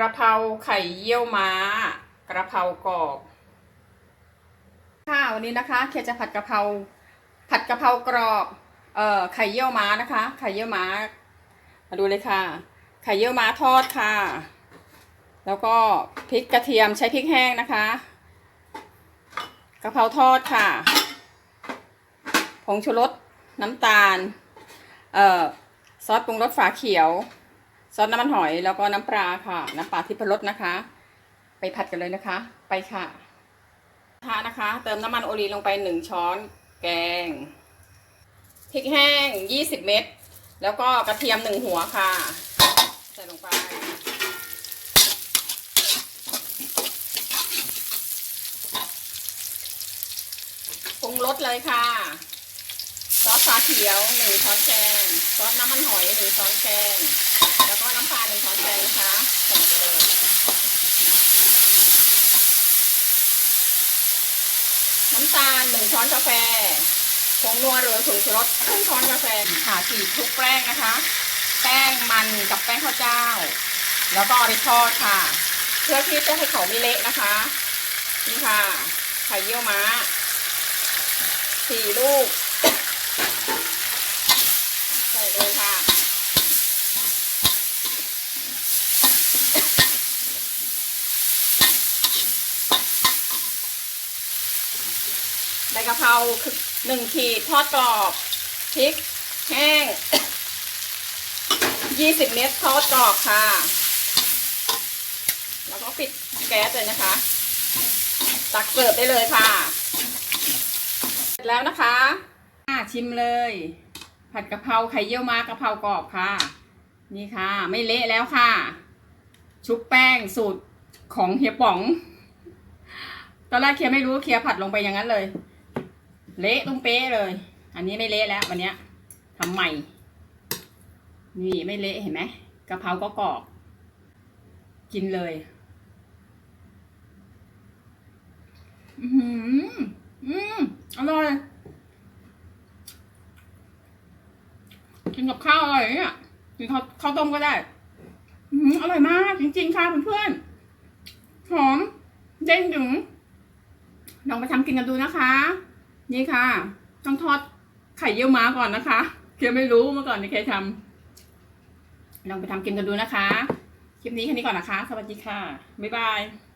ระเพราไข่เยี่ยวม้า กระเพรากรอบค่ะวันนี้นะคะเคจะผัดกะเพราผัดกะเพรากรอบเอ่อไข่เยี่ยวม้านะคะ ไข่เยี่ยวม้ามาดูเลยค่ะ ไข่เยี่ยวม้าทอดค่ะ แล้วก็พริกกระเทียมใช้พริกแห้งนะคะกะเพราทอดค่ะผงชูรสน้ำตาล เอ่อซอสปรุงรสฝาเขียว ซอสน้ำมันหอยแล้วก็น้ำปลาค่ะ น้ำปลาทิพรสนะคะ ไปผัดกันเลยนะคะ ไปค่ะทานะคะ เติมน้ำมันโอลีลงไปหนึ่งช้อนแกงพริกแห้งยี่สิบเม็ดแล้วก็กระเทียมหนึ่งหัวค่ะ ใส่ลงไป ปรุงรสเลยค่ะ ซอสฟ้าเขียวหนึ่งช้อนแกง ซอสน้ำมันหอยหนึ่งช้อนแกง แล้วก็น้ำปลาหนึ่งช้อนแกงนะคะใส่ไปเลย น้ำตาลหนึ่งช้อนกาแฟผงนัวหรือผงชูรสครึ่งช้อนกาแฟค่ะสีทุกแป้งนะคะ แป้งมันกับแป้งข้าวเจ้า แล้วก็เอาไปทอดค่ะ เพื่อที่จะให้เขาไม่เละนะคะ นี่ค่ะไข่เยี่ยวม้าสี่ลูก ใส่เลยค่ะ ใบกะเพราคือหนึ่งขีดทอดกรอบพริกแห้งยี่สิบเม็ดทอดกรอบค่ะ แล้วก็ปิดแก๊สเลยนะคะ ตักเสิร์ฟได้เลยค่ะ เสร็จแล้วนะคะอะชิมเลย ผัดกะเพราไข่เยี่ยวม้ากะเพรากรอบค่ะ นี่ค่ะ ไม่เละแล้วค่ะ ชุบแป้งสูตรของเฮียป๋อง ตอนแรกเคลียร์ไม่รู้เคลียร์ผัดลงไปอย่างนั้นเลย เละตุ้มเป๊ะเลย อันนี้ไม่เละแล้ววันนี้ทำใหม่ นี่ไม่เละเห็นไหมกะเพราก็กรอบกินเลย อือหืออืมอร่อย กินกับข้าวอร่อยเนี่ยกินข้าวข้าวต้มก็ได้ อืมอร่อยมาก จริง ๆ ค่ะเพื่อนๆหอม เด้งดึง ลองไปทำกินกันดูนะคะ นี่ค่ะ ต้องทอดไข่เยี่ยวม้าก่อนนะคะเคยไม่รู้เมื่อก่อนนี่เคยทำลองไปทำกินกันดูนะคะ คลิปนี้แค่นี้ก่อนนะคะ สวัสดีค่ะ บ๊ายบาย